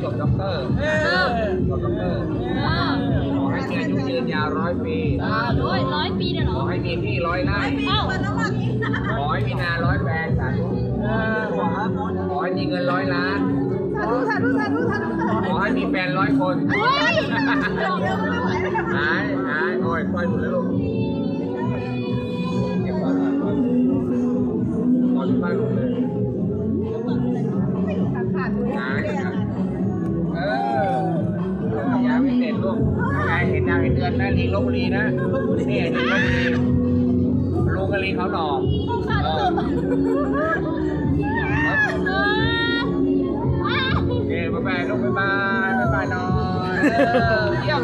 ใจบด็อกเตอร์จบด็อกเตอร์ขอให้มีอายุยืนยาวร้อยปี ร้อยร้อยปีเลยหรอขอให้มีพี่ร้อยหน้าขอให้มีนาร้อยแปลงสาธุขอให้มีเงินร้อยล้าน ขอให้มีแฟนร้อยคนหายหายโอ้ยค่อยหมดแล้ลูก ยายเดือนนะลิงลบบุรีนะนี่ลิงลบบุรีลุงกับลิงเขาหลอกโอเคบ๊ายบายลูกบ๊ายบายบ๊ายบายนอนเยี่ยม